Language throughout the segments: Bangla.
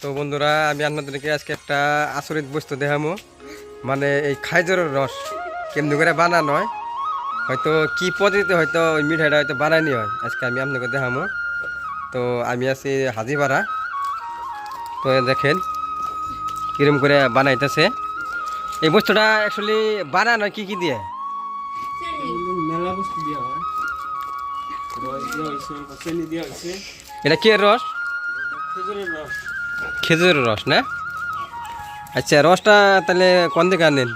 তো বন্ধুরা আমি আপনাদেরকে আজকে একটা আচরিত বস্তু দেখামো। মানে এই খাইজরের রস কেমনি করে বানানো হয় হয়তো কি পদ্ধতিতে হয়তো ওই মিঠাইটা হয়তো বানানি হয় আজকে আমি আপনাকে দেখামো। তো আমি আছি হাজিপাড়া। তো দেখেন কিরম করে বানাইতেছে। এই বস্তুটা অ্যাকচুয়ালি বানানো কি কি দিয়ে? হয়। এটা কে রস? রস। খেজুরের রস না? আচ্ছা রসটা তাহলে কোন দিকে আনেন?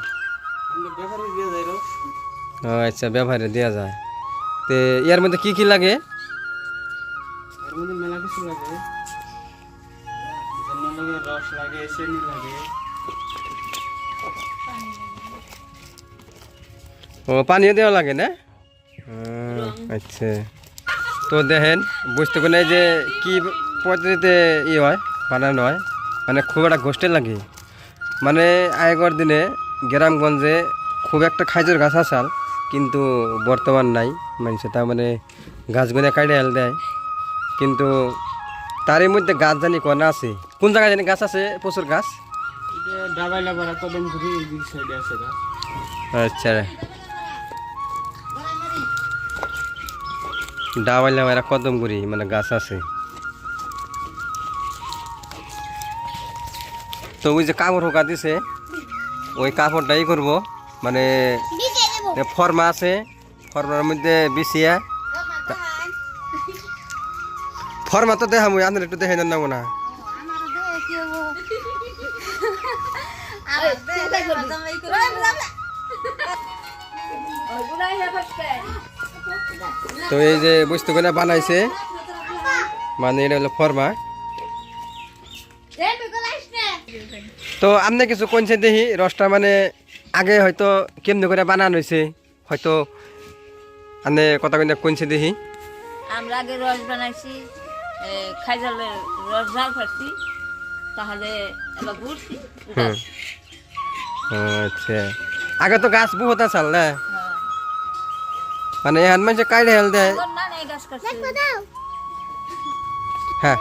ও আচ্ছা ব্যবহারে দেওয়া যায়। তো এর মধ্যে কি কি লাগে? এর মধ্যে মেলা কিছু লাগে। জন্য লাগে রস লাগে চিনি লাগে। ও পানিও দেওয়া লাগে না? আচ্ছা। তো দেখেন বুঝতে পারেন যে কি পদ্ধতিতে ই হয়? বানানো হয় মানে খুব একটা গোষ্ঠী লাগে। মানে আগের দিনে গ্রামগঞ্জে খুব একটা খাইজুর গাছ আসাল কিন্তু বর্তমান নাই। মানুষে তার মানে গাছগুলো কাটে হেল দেয়। কিন্তু তারই মধ্যে গাছ জানি কনা আছে? কোন জায়গায় জানি গাছ আছে? প্রচুর গাছ? ডাবাইলা আচ্ছা। ডাবাইলাম এরা কদম করি মানে গাছ আছে। তো ওই যে কাপড় হোকা দিছে, ওই কাপড়টাই করব। মানে ফর্মা আছে, ফর্মার মধ্যে বিছিয়া। ফর্মা তো দেখাম আপনার একটু দেখে নেন না তো এই যে বস্তুগুলো বানাইছে মানে এটা হলো ফর্মা। তো আপনি কিছু কোনছে দেখি রসটা মানে আগে হয়তো কেমনি করে বানানো হয়েছে হয়তো আপনি কথা কইনা কোনছে দেখি। আমরা আগে রস বানাইছি এ, খাইজালের রস জাল ফাটছি তাহলে এবার ঘুরছি আচ্ছা। আগে তো গাছ বহুত আসাল না? মানে এহান মানুষ কাইড়ে হেল দেয়। হ্যাঁ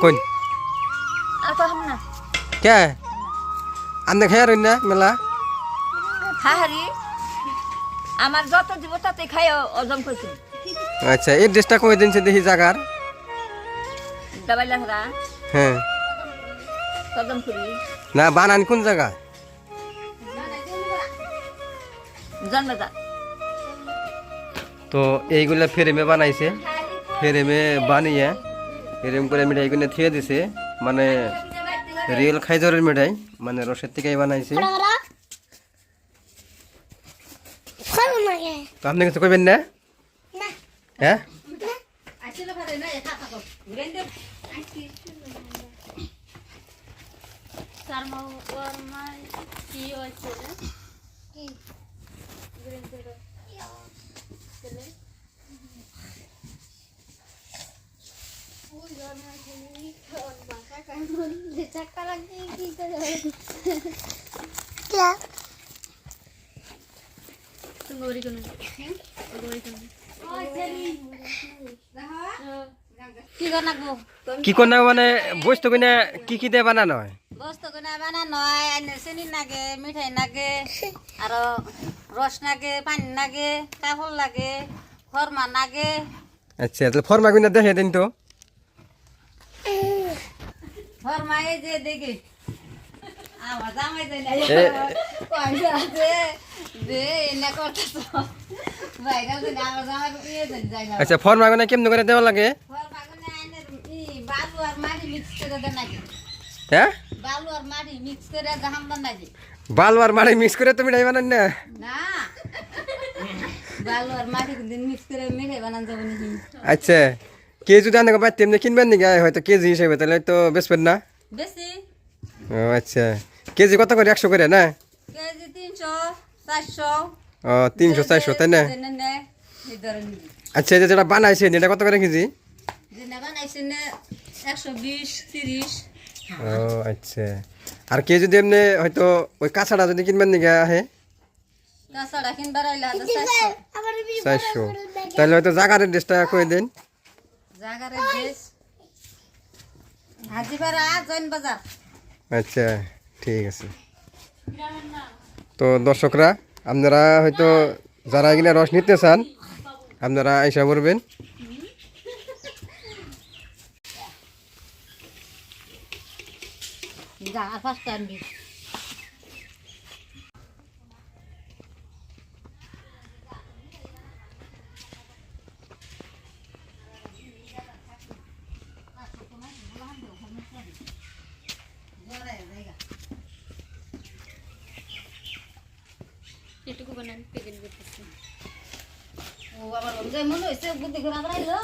কোন আর কহাম না। কে? আপনি খেয়ার না মেলা? হাহারি আমার যত দিব তাতে খাই অজম করছি আচ্ছা এই ড্রেসটা কই দিনছে দেখি জাগার? দাবাইলা ধরা হ্যাঁ। কদম করি। না বানান কোন জায়গা জন্মদা তো এইগুলা ফ্রেমে বানাইছে। ফ্রেমে বানিয়ে এরকম করে মিঠাইগুলো থিয়ে দিছে। মানে রিয়েল খাইজরের মিঠাই মানে রসের থেকেই বানাইছে। তো আপনি কিছু কইবেন না? হ্যাঁ? কি বানাবো কি কোন মানে বস্তু কিনে কি কি দিয়ে বানানো হয় বস্তু কোনা বানানো হয় আইনে চেনি নাগে মিঠাই নাগে আৰু ৰস নাগে পানী নাগে কাপড় লাগে ফরমা নাগে। আচ্ছা তাহলে ফর্মা কিনে দেখে দিন তো। আচ্ছা ফর্মা কিনে কেমনি করে দেওয়া লাগে? ই বালু আর মাটি মিক্স করে নাকি। হ্যাঁ? বালু আর মাটি মিক্স করে দেখাম নাকি। বাল আর মারি মিক্স করে তো মিঠাই বানান না? না। বালু আর মাটি মিক্স করে মিঠাই বানান যাবে নাকি। আচ্ছা। কে যদি আনতে পারতে এমনি কিনবেন নাকি? হয়তো কেজি হিসেবে তাহলে তো বেচবেন না? ও আচ্ছা। কেজি কত করে? একশো করে না? কেজি ও তিনশো চারশো তাই না। আচ্ছা এই যে যেটা বানাইছেন এটা কত করে কেজি? ও আচ্ছা। আর কে যদি এমনি হয়তো ওই কাঁচাটা যদি কিনবেন নাকি আহে? চারশো। চারশো। তাহলে হয়তো জাগারের ড্রেসটা করে দিন? জাগারের দেশ হাজিপাড়া জৈন বাজার আচ্ছা ঠিক আছে। তো দর্শকরা আপনারা হয়তো যারা এগুলা রস নিতে চান আপনারা আইসা করবেন যা আর পাঁচটা আনবি এটুকু বানান প্যাকেট করতেছি ও আবার যেমন হয়েছে বুদ্ধি করে আবার আইলো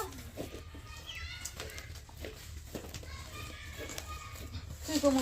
তুই কমো